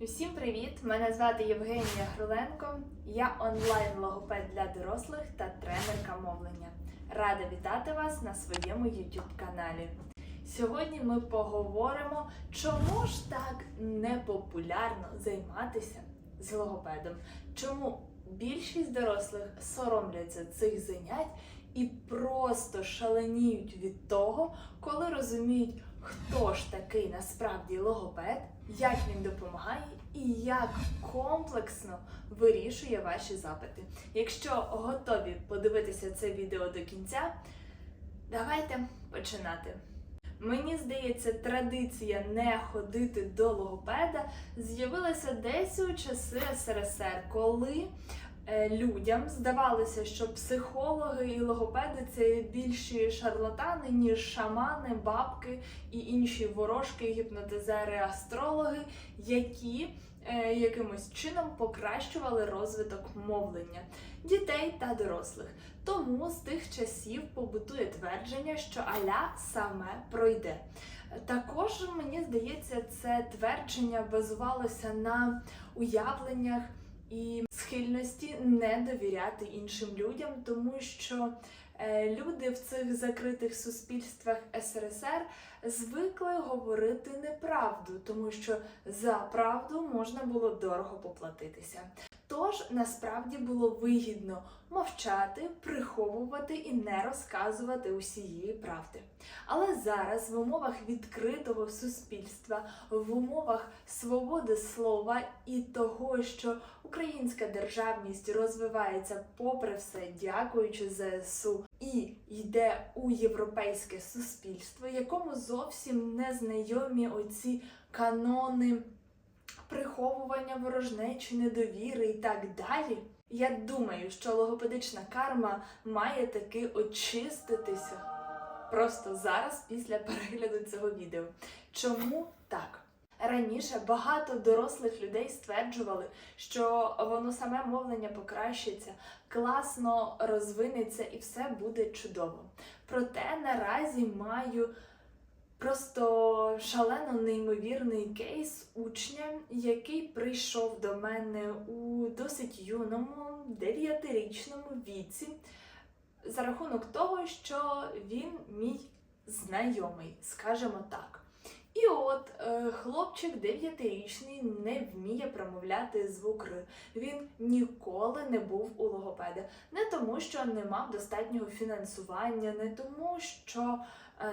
Всім привіт! Мене звати Євгенія Гриленко. Я онлайн-логопед для дорослих та тренерка мовлення. Рада вітати вас на своєму YouTube каналі. Сьогодні ми поговоримо, чому ж так непопулярно займатися з логопедом, чому більшість дорослих соромляться цих занять і просто шаленіють від того, коли розуміють, хто ж такий насправді логопед, як він допомагає і як комплексно вирішує ваші запити. Якщо готові подивитися це відео до кінця, давайте починати. Мені здається, традиція не ходити до логопеда з'явилася десь у часи СРСР, коли людям здавалося, що психологи і логопеди це більші шарлатани, ніж шамани, бабки і інші ворожки, гіпнотизери, астрологи, які е, якимось чином покращували розвиток мовлення дітей та дорослих. Тому з тих часів побутує твердження, що аля саме пройде. Також мені здається, це твердження базувалося на уявленнях і схильності не довіряти іншим людям, тому що е, люди в цих закритих суспільствах СРСР звикли говорити неправду, тому що за правду можна було дорого поплатитися. Тож насправді було вигідно мовчати, приховувати і не розказувати усієї правди. Але зараз в умовах відкритого суспільства, в умовах свободи слова і того, що українська державність розвивається попри все, дякуючи ЗСУ, і йде у європейське суспільство, якому зовсім не знайомі оці канони приховування ворожнечі, недовіри і так далі. Я думаю, що логопедична карма має таки очиститися просто зараз після перегляду цього відео. Чому так? Раніше багато дорослих людей стверджували, що воно саме мовлення покращиться, класно розвинеться і все буде чудово. Проте наразі маю просто шалено неймовірний кейс учня, який прийшов до мене у досить юному, дев'ятирічному віці, за рахунок того, що він мій знайомий, скажімо так. І от е, хлопчик дев'ятирічний не вміє промовляти звук Р. Він ніколи не був у логопеда. Не тому, що не мав достатнього фінансування, не тому, що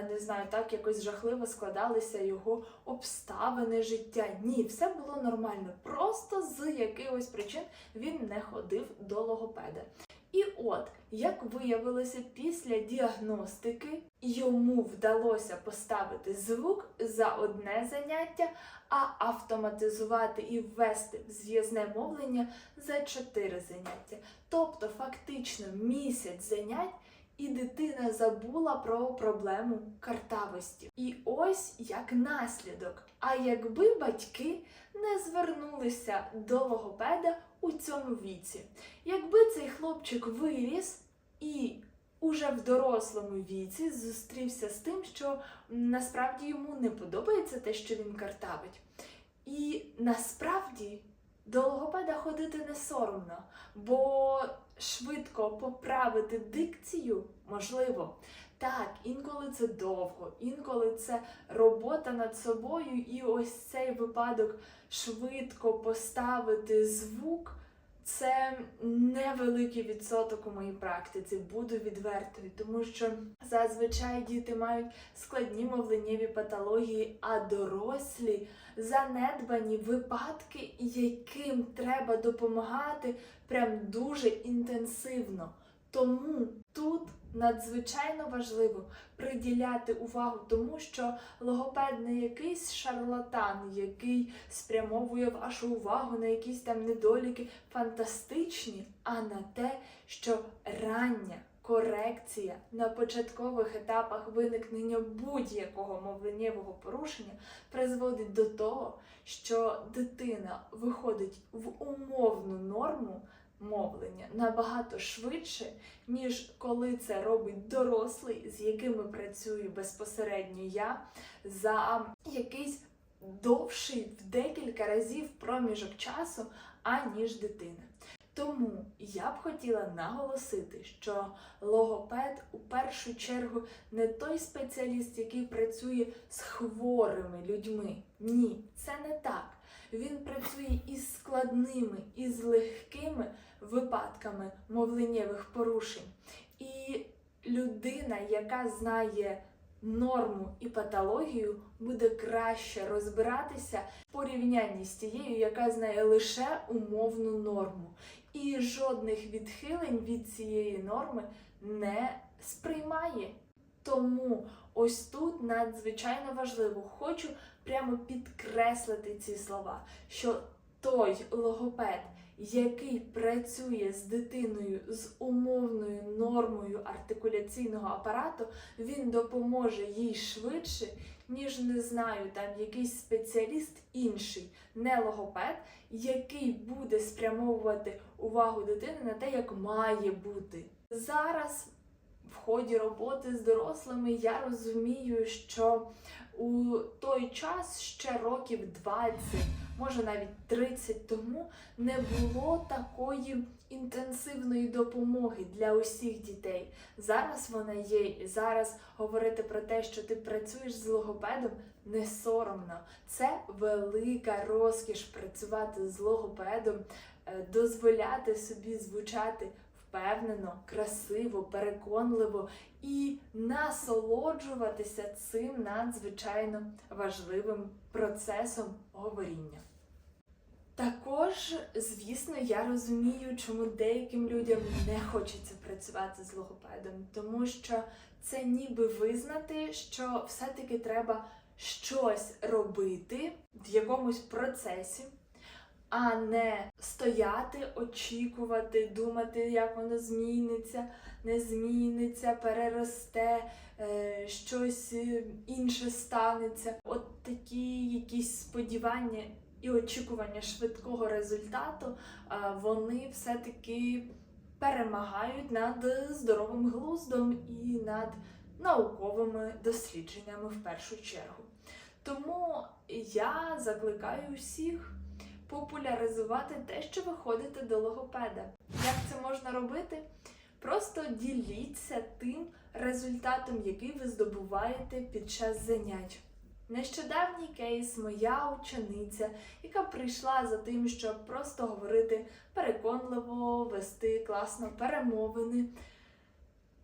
не знаю, так якось жахливо складалися його обставини життя. Ні, все було нормально. Просто з якихось причин він не ходив до логопеда. І от, як виявилося, після діагностики йому вдалося поставити звук за одне заняття, а автоматизувати і ввести в зв'язне мовлення за чотири заняття. Тобто, фактично, місяць занять. І дитина забула про проблему картавості. І ось як наслідок. А якби батьки не звернулися до логопеда у цьому віці, якби цей хлопчик виріс і уже в дорослому віці зустрівся з тим, що насправді йому не подобається те, що він картавить. І насправді до логопеда ходити не соромно, бо швидко поправити дикцію можливо. Так, інколи це довго, інколи це робота над собою, і ось цей випадок швидко поставити звук. Це невеликий відсоток у моїй практиці, буду відвертою, тому що зазвичай діти мають складні мовленнєві патології, а дорослі занедбані випадки, яким треба допомагати прям дуже інтенсивно. Тому тут надзвичайно важливо приділяти увагу тому, що логопед не якийсь шарлатан, який спрямовує вашу увагу на якісь там недоліки фантастичні, а на те, що рання корекція на початкових етапах виникнення будь-якого мовленнєвого порушення призводить до того, що дитина виходить в умовну норму мовлення набагато швидше, ніж коли це робить дорослий, з якими працюю безпосередньо я, за якийсь довший в декілька разів проміжок часу, аніж дитина. Тому я б хотіла наголосити, що логопед у першу чергу не той спеціаліст, який працює з хворими людьми. Ні, це не так. Він працює із складними, із легкими випадками мовленнєвих порушень. І людина, яка знає норму і патологію, буде краще розбиратися в порівнянні з тією, яка знає лише умовну норму. І жодних відхилень від цієї норми не сприймає. Тому ось тут надзвичайно важливо, хочу прямо підкреслити ці слова, що той логопед, який працює з дитиною з умовною нормою артикуляційного апарату, він допоможе їй швидше, ніж не знаю, там якийсь спеціаліст інший, не логопед, який буде спрямовувати увагу дитини на те, як має бути. Зараз в ході роботи з дорослими я розумію, що у той час ще років 20, може навіть 30 тому не було такої інтенсивної допомоги для усіх дітей. Зараз вона є, і зараз говорити про те, що ти працюєш з логопедом, не соромно. Це велика розкіш працювати з логопедом, е, дозволяти собі звучати впевнено, красиво, переконливо і насолоджуватися цим надзвичайно важливим процесом говоріння. Також, звісно, я розумію, чому деяким людям не хочеться працювати з логопедом, тому що це ніби визнати, що все-таки треба щось робити в якомусь процесі, а не стояти, очікувати, думати, як воно зміниться, не зміниться, переросте, е, щось е, інше станеться. От такі якісь сподівання і очікування швидкого результату, вони все-таки перемагають над здоровим глуздом і над науковими дослідженнями в першу чергу. Тому я закликаю усіх популяризувати те, що ви ходите до логопеда. Як це можна робити? Просто діліться тим результатом, який ви здобуваєте під час занять. Нещодавній кейс моя учениця, яка прийшла за тим, щоб просто говорити переконливо, вести класно перемовини,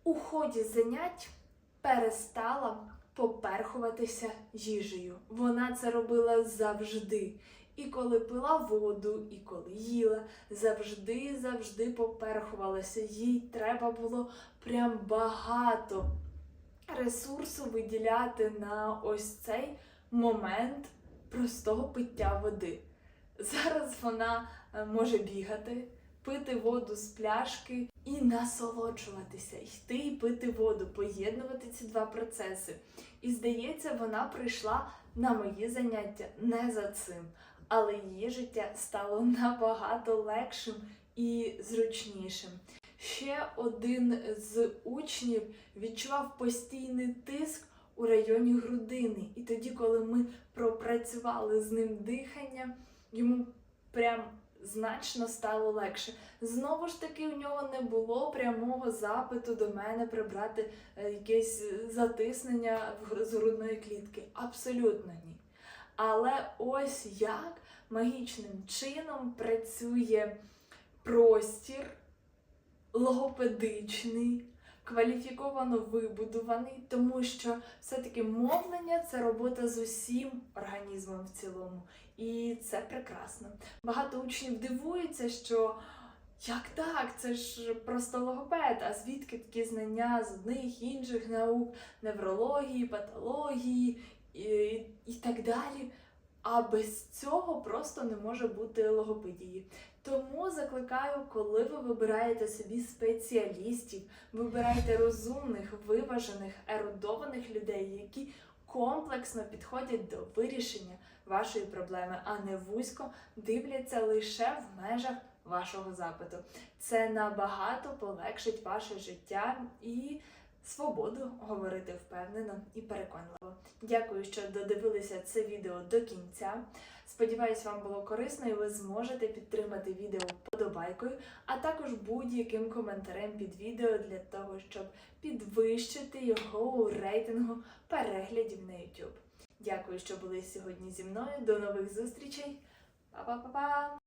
у ході занять перестала поперхуватися їжею. Вона це робила завжди. І коли пила воду, і коли їла, завжди, завжди поперхувалася. Їй треба було прям багато ресурсу виділяти на ось цей момент простого пиття води. Зараз вона е, може бігати, пити воду з пляшки і насолоджуватися, йти і пити воду, поєднувати ці два процеси. І здається, вона прийшла на мої заняття не за цим, але її життя стало набагато легшим і зручнішим. Ще один з учнів відчував постійний тиск у районі грудини. І тоді, коли ми пропрацювали з ним дихання, йому прям значно стало легше. Знову ж таки, у нього не було прямого запиту до мене прибрати е, якесь затиснення з грудної клітки. Абсолютно ні. Але ось як магічним чином працює простір логопедичний, кваліфіковано вибудований, тому що все-таки мовлення це робота з усім організмом в цілому. І це прекрасно. Багато учнів дивуються, що як так, це ж просто логопед, а звідки такі знання з одних інших наук, неврології, патології і, і так далі. А без цього просто не може бути логопедії. Тому закликаю, коли ви вибираєте собі спеціалістів, вибирайте розумних, виважених, ерудованих людей, які комплексно підходять до вирішення вашої проблеми, а не вузько дивляться лише в межах вашого запиту. Це набагато полегшить ваше життя і свободу говорити впевнено і переконливо. Дякую, що додивилися це відео до кінця. Сподіваюсь, вам було корисно і ви зможете підтримати відео вподобайкою, а також будь-яким коментарем під відео для того, щоб підвищити його у рейтингу переглядів на YouTube. Дякую, що були сьогодні зі мною. До нових зустрічей! Па-па-па-па!